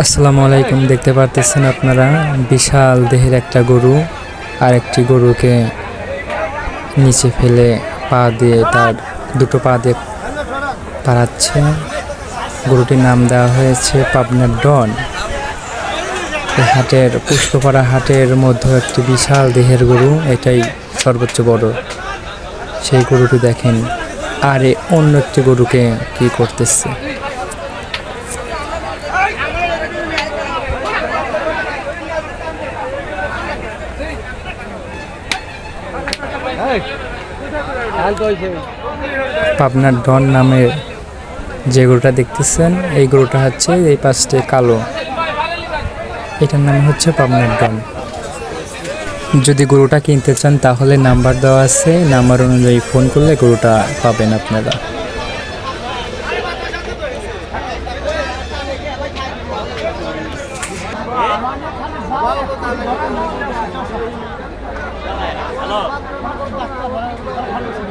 আসসালামু আলাইকুম, দেখতে পারতেছেন আপনারা? বিশাল দেহের একটা গরু আর একটি গরুকে নিচে ফেলে পা দিয়ে তার, দুটো পা দিয়ে পাড়াচ্ছে গরুটির নাম দেওয়া হয়েছে পাবনার ডন। এই হাটের, পুষ্পপাড়া হাটের মধ্যে একটি বিশাল দেহের গরু, এটাই সর্বোচ্চ বড়। সেই গরুটি দেখেন, আর অন্য একটি গরুকে কি করতেছে? পাবনার ডন নামের যে গরুটা দেখতেছেন, এই গরুটা হচ্ছে এই পাশে কালো। এটার নাম হচ্ছে পাবনার ডন। যদি গরুটা কিনতে চান, তাহলে নাম্বার দেওয়া আছে। নাম্বার অনুযায়ী ফোন করলে গরুটা পাবেন আপনারা। ভালো